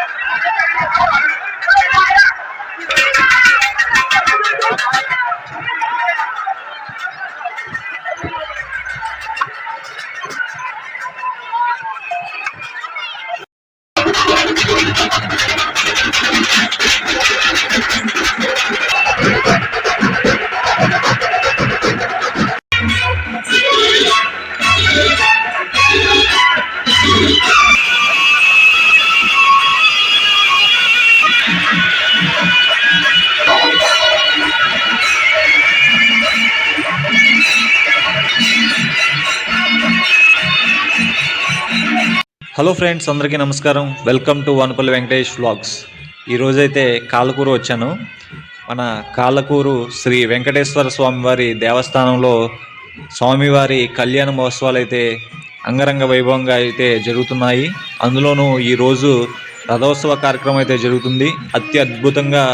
Thank you. Hello friends అందరికీ నమస్కారం. Welcome to Vanapalli Venkatesh vlogs. ఈరోజైతే కాలకూరు వచ్చాను. మన కాలకూరు శ్రీ వెంకటేశ్వర స్వామివారి దేవస్థానంలో స్వామివారి కళ్యాణ మహోత్సవాలు అయితే అంగరంగ వైభవంగా అయితే జరుగుతున్నాయి. అందులోనూ ఈరోజు రథోత్సవ కార్యక్రమం అయితే జరుగుతుంది. అత్యద్భుతంగా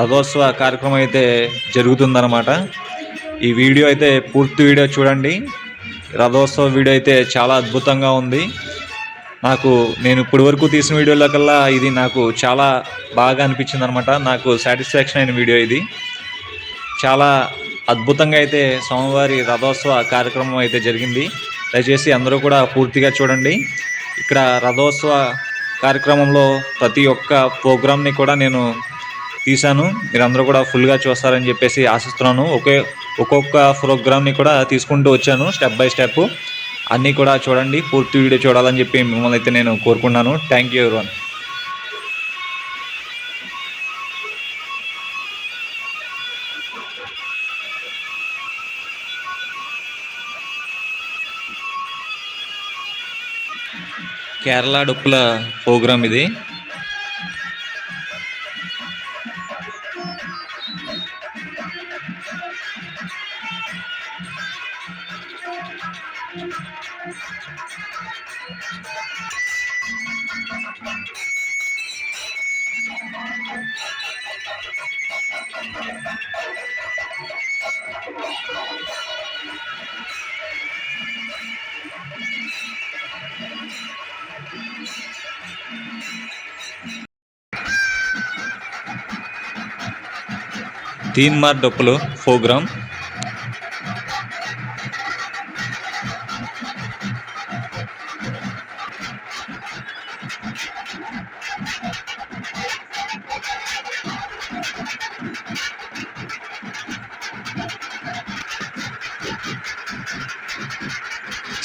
రథోత్సవ కార్యక్రమం అయితే జరుగుతుందన్నమాట. ఈ వీడియో అయితే పూర్తి వీడియో చూడండి. రథోత్సవ వీడియో అయితే చాలా అద్భుతంగా ఉంది. నాకు నేను ఇప్పటి వరకు తీసిన వీడియోల కల్లా ఇది నాకు చాలా బాగా అనిపించింది అనమాట నాకు సాటిస్ఫాక్షన్ అయిన వీడియో ఇది. చాలా అద్భుతంగా అయితే స్వామివారి రథోత్సవ కార్యక్రమం అయితే జరిగింది. దయచేసి అందరూ కూడా పూర్తిగా చూడండి. ఇక్కడ రథోత్సవ కార్యక్రమంలో ప్రతి ఒక్క ప్రోగ్రామ్ని కూడా నేను తీశాను. మీరందరూ కూడా ఫుల్గా చూస్తారని చెప్పేసి ఆశిస్తున్నాను. ఒకే ఒక్కొక్క ప్రోగ్రామ్ని కూడా తీసుకుంటూ వచ్చాను స్టెప్ బై స్టెప్. అన్నీ కూడా చూడండి పూర్తి వీడియో చూడాలని చెప్పి మిమ్మల్ని అయితే నేను కోరుకున్నాను థ్యాంక్ యూ ఎవరివన్ కేరళ డొప్పుల ప్రోగ్రామ్ ఇది. తీన్మార్ డొప్పులు ఫోగ్రామ్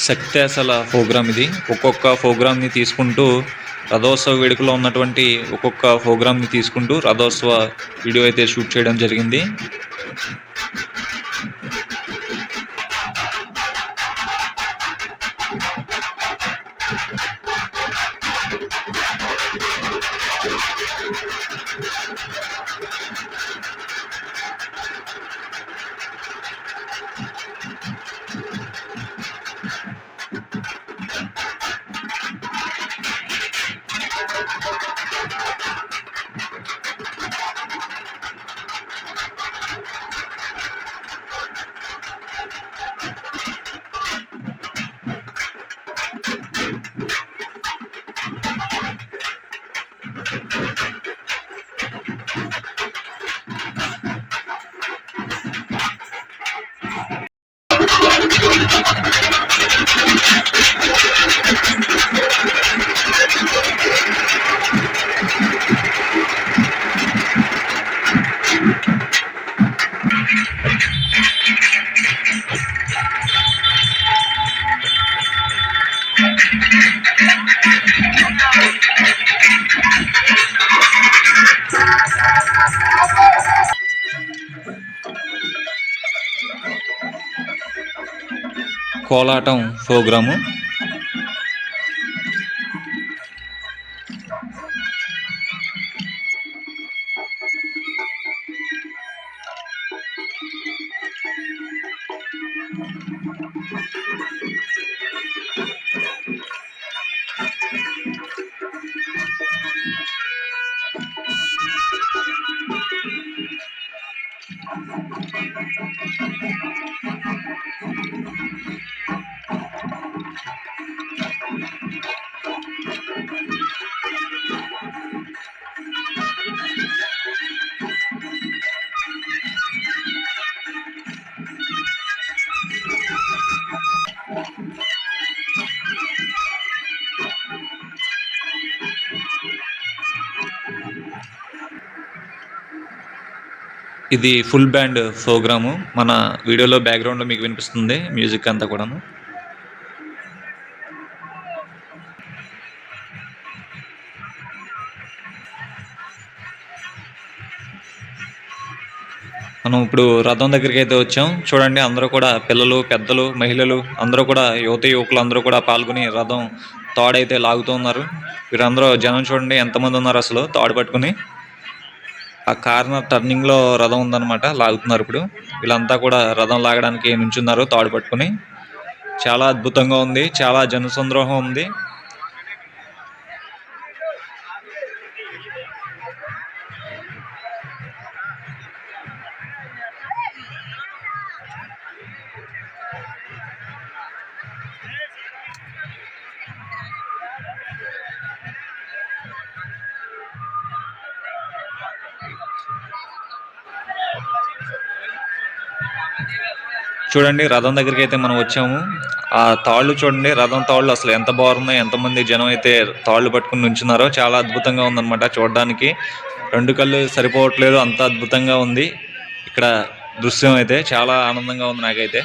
శక్తేశల ప్రోగ్రామ్ ఇది. ఒక్కొక్క ప్రోగ్రామ్ని తీసుకుంటూ రథోత్సవ వేడుకలో ఉన్నటువంటి ఒక్కొక్క ప్రోగ్రామ్ని తీసుకుంటూ రథోత్సవ వీడియో అయితే షూట్ చేయడం జరిగింది. కోలాటం ప్రోగ్రాము. ఇది ఫుల్ బ్యాండ్ ప్రోగ్రాము. మన వీడియోలో బ్యాక్గ్రౌండ్లో మీకు వినిపిస్తుంది మ్యూజిక్ అంతా కూడాను. మనం ఇప్పుడు రథం దగ్గరికి అయితే వచ్చాం. చూడండి అందరూ కూడా పిల్లలు పెద్దలు మహిళలు అందరూ కూడా యువత యువకులు అందరూ కూడా పాల్గొని రథం తాడైతే లాగుతున్నారు వీరందరూ జనం చూడండి ఎంతమంది ఉన్నారు అసలు తాడు పట్టుకుని? ఆ కార్నర్ టర్నింగ్లో రథం ఉందన్నమాట లాగుతున్నారు ఇప్పుడు. వీళ్ళంతా కూడా రథం లాగడానికి నుంచున్నారు తాడు పట్టుకుని. చాలా అద్భుతంగా ఉంది చాలా జనసంద్రోహం ఉంది. చూడండి రథం దగ్గరికి అయితే మనం వచ్చాము. ఆ తాళ్ళు చూడండి రథం తాళ్ళు అసలు ఎంత బాగున్నాయి ఎంతమంది జనం అయితే తాళ్ళు పట్టుకుని నుంచున్నారో చాలా అద్భుతంగా ఉందన్నమాట చూడడానికి. రెండు కళ్ళు సరిపోవట్లేదు అంత అద్భుతంగా ఉంది. ఇక్కడ దృశ్యం అయితే చాలా ఆనందంగా ఉంది నాకైతే.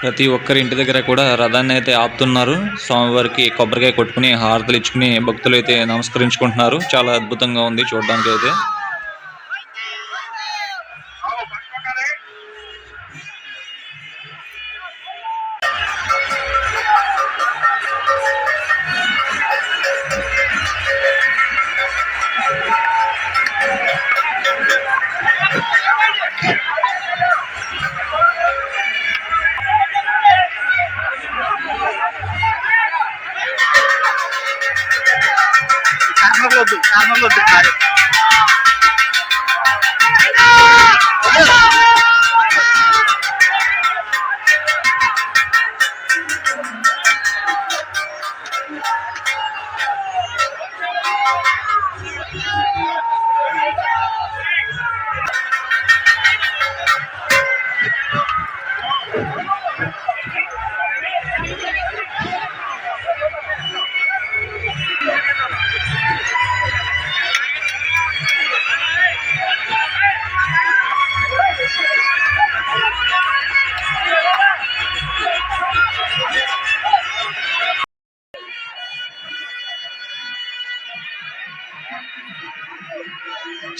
ప్రతి ఒక్కరి ఇంటి దగ్గర కూడా రథాన్ని అయితే ఆపుతున్నారు. స్వామివారికి కొబ్బరికాయ కొట్టుకుని హారతలు ఇచ్చుకుని భక్తులు అయితే నమస్కరించుకుంటున్నారు. చాలా అద్భుతంగా ఉంది చూడడానికి అయితే వద్దు కార్నర్లో వద్దు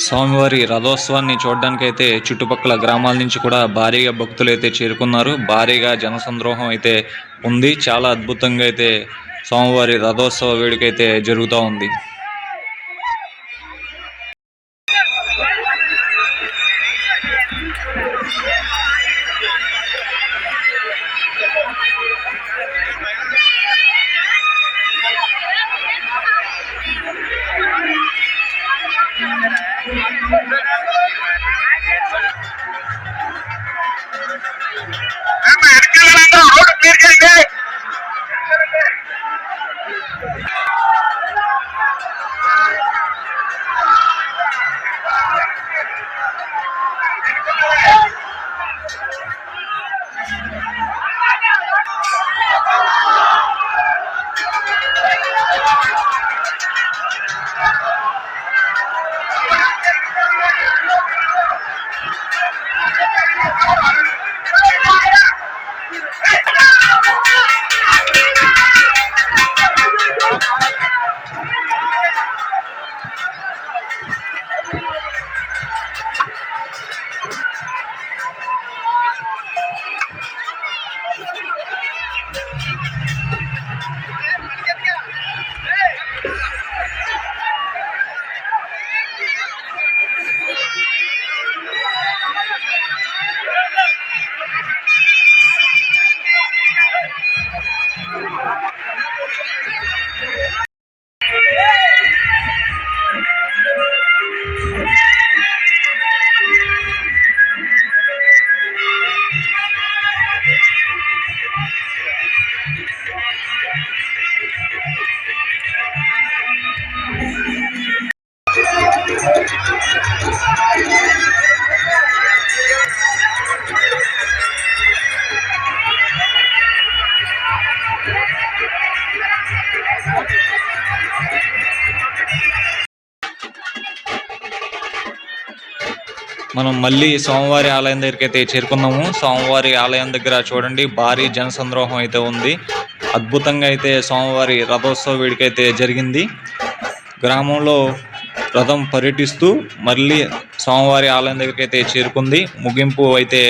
స్వామివారి రథోత్సవాన్ని చూడడానికైతే చుట్టుపక్కల గ్రామాల నుంచి కూడా భారీగా భక్తులు అయితే చేరుకున్నారు. భారీగా జనసంద్రోహం అయితే ఉంది. చాలా అద్భుతంగా అయితే స్వామివారి రథోత్సవ వేడుక అయితే జరుగుతూ ఉంది. మనం మళ్ళీ స్వామివారి ఆలయం దగ్గరికి అయితే చేరుకున్నాము. స్వామివారి ఆలయం దగ్గర చూడండి భారీ జనసంద్రోహం అయితే ఉంది. అద్భుతంగా అయితే స్వామివారి రథోత్సవ వేడుక అయితే జరిగింది. గ్రామంలో రథం పర్యటిస్తూ మళ్ళీ స్వామివారి ఆలయం దగ్గరికి అయితే చేరుకుంది. ముగింపు అయితే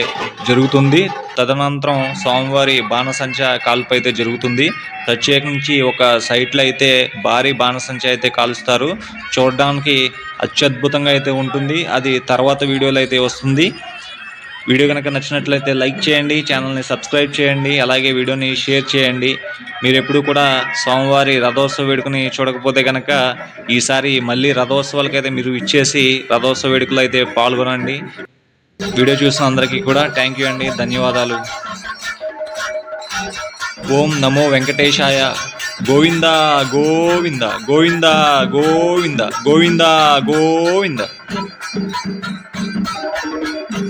జరుగుతుంది. తదనంతరం స్వామివారి బాణసంచ కాల్పు అయితే జరుగుతుంది. ప్రత్యేకించి ఒక సైట్లో అయితే భారీ బాణసంచ అయితే కాలుస్తారు. చూడడానికి అత్యద్భుతంగా అయితే ఉంటుంది. అది తర్వాత వీడియోలో అయితే వస్తుంది. వీడియో కనుక నచ్చినట్లయితే లైక్ చేయండి ఛానల్ని సబ్స్క్రైబ్ చేయండి అలాగే వీడియోని షేర్ చేయండి. మీరు ఎప్పుడు కూడా స్వామివారి రథోత్సవ వేడుకని చూడకపోతే కనుక ఈసారి మళ్ళీ రథోత్సవాలకైతే మీరు ఇచ్చేసి రథోత్సవ వేడుకలు అయితే పాల్గొనండి. వీడియో చూసిన అందరికీ కూడా థ్యాంక్ యూ అండి ధన్యవాదాలు. ఓం నమో వెంకటేశాయ గోవింద గోవింద గోవింద గోవింద గోవింద గోవింద.